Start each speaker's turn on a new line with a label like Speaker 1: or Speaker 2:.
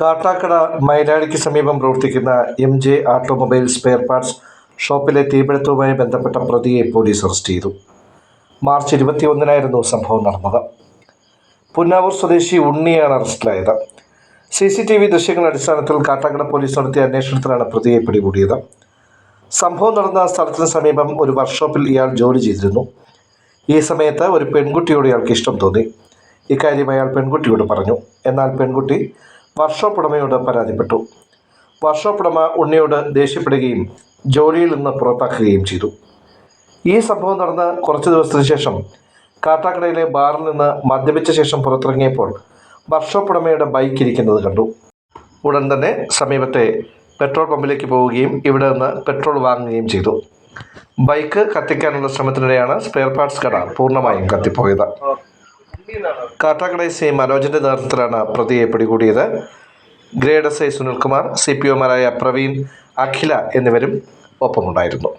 Speaker 1: കാട്ടാക്കട മൈലാടിക്ക് സമീപം പ്രവർത്തിക്കുന്ന M J automobile spare parts ഷോപ്പിലെ തീപിടുത്തവുമായി ബന്ധപ്പെട്ട പ്രതിയെ പോലീസ് അറസ്റ്റ് ചെയ്തു. മാർച്ച് ഇരുപത്തിയൊന്നിനായിരുന്നു സംഭവം നടന്നത്. പുന്നാവൂർ സ്വദേശി ഉണ്ണിയാണ് അറസ്റ്റിലായത്. സി സി ടി വി ദൃശ്യങ്ങളുടെ അടിസ്ഥാനത്തിൽ കാട്ടാക്കട പോലീസ് നടത്തിയ അന്വേഷണത്തിലാണ് പ്രതിയെ പിടികൂടിയത്. സംഭവം നടന്ന സ്ഥലത്തിന് സമീപം ഒരു വർക്ക്ഷോപ്പിൽ ഇയാൾ ജോലി ചെയ്തിരുന്നു. ഈ സമയത്ത് ഒരു പെൺകുട്ടിയോട് ഇയാൾക്ക് ഇഷ്ടം തോന്നി. ഇക്കാര്യം അയാൾ പെൺകുട്ടിയോട് പറഞ്ഞു. എന്നാൽ പെൺകുട്ടി വർക്ക്ഷോപ്പ് ഉടമയോട് പരാതിപ്പെട്ടു. വർക്ക്ഷോപ്പ് ഉടമ ഉണ്ണിയോട് ദേഷ്യപ്പെടുകയും ജോലിയിൽ നിന്ന് പുറത്താക്കുകയും ചെയ്തു. ഈ സംഭവം നടന്ന് കുറച്ച് ദിവസത്തിന് ശേഷം കാട്ടാക്കടയിലെ ബാറിൽ നിന്ന് മദ്യപിച്ച ശേഷം പുറത്തിറങ്ങിയപ്പോൾ വർക്ക്ഷോപ്പ് ഉടമയുടെ ബൈക്ക് ഇരിക്കുന്നത് കണ്ടു. ഉടൻ തന്നെ സമീപത്തെ പെട്രോൾ പമ്പിലേക്ക് പോവുകയും ഇവിടെ നിന്ന് പെട്രോൾ വാങ്ങുകയും ചെയ്തു. ബൈക്ക് കത്തിക്കാനുള്ള ശ്രമത്തിനിടെയാണ് സ്പെയർ പാർട്സ് കട പൂർണമായും കത്തിപ്പോയത്. കാട്ടാക്കട സി മനോജിന്റെ നേതൃത്വത്തിലാണ് പ്രതിയെ പിടികൂടിയത്. Grade S I Sunilkumar C P ഒമാരായ Praveen Akhila എന്നിവരും ഒപ്പമുണ്ടായിരുന്നു.